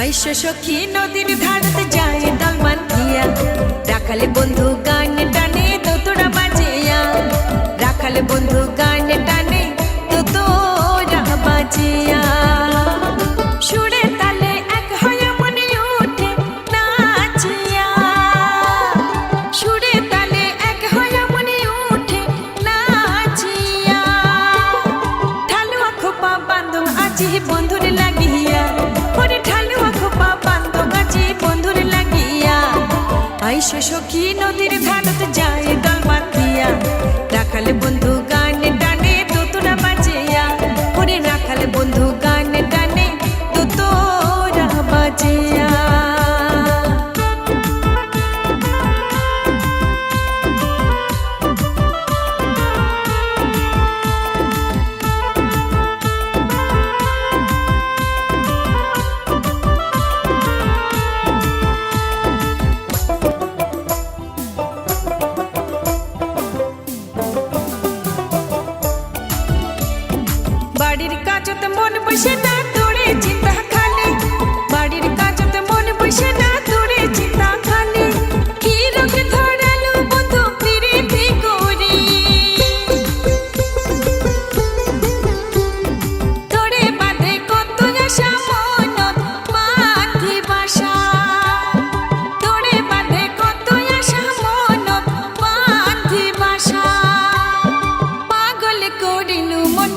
আইসো সখী, নদীর ধারতে যায় দল বান্ধিয়া রাখালে বন্ধু গান টানে তোরা বাজিয়া। রাখালে বন্ধু গান টানে তো তোরা বাজিয়া। সুরে তালে এক হয়ে মনে ওঠে নাচিয়া। সুরে তালে এক হয়ে মনে ওঠে নাচিয়া। ঠালুয়া খোপা বান্ধব আজি বন্ধুরে লাগিয়া। আইসো সখী নদীর ঘাটত যায় দল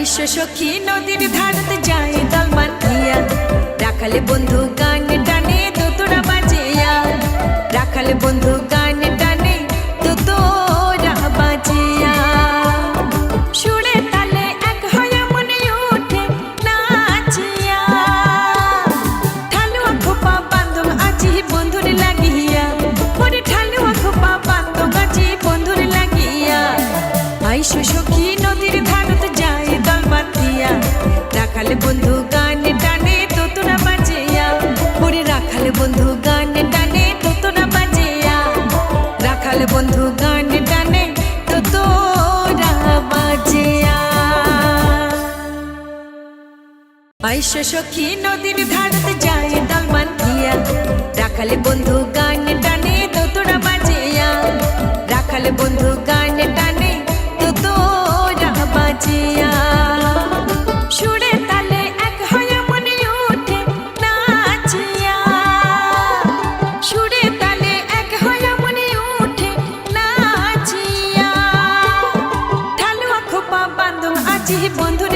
আইসো সখী, নদীর ধারতে যায় দল বান্ধিয়া রাখালে বন্ধু গান টানে তোরা বাজিয়া। রাখালে বন্ধু গান টানে তোরা বাজিয়া। সুরে তালে এক হয়ে মনে ওঠে নাচিয়া। ঠালুয়া খোপা বান্ধব আজি বন্ধুরে লাগিয়া। ওরে ঠালুয়া খোপা বান্ধব আজি বন্ধুরে লাগিয়া। আইসো সখী আইসো সখী নদীর ধারতে যায় দল বান্ধিয়া রাখালে বন্ধু গান টানে তো তোরা বাজিয়া। রাখালে বন্ধু গান টানে তো তোরা বাজিয়া। সুরে তালে এক হয়ে মনে ওঠে নাচিয়া। সুরে তালে এক হয়ে মনে ওঠে নাচিয়া। ঠালুয়া খোপা বান্ধব আজি বন্ধু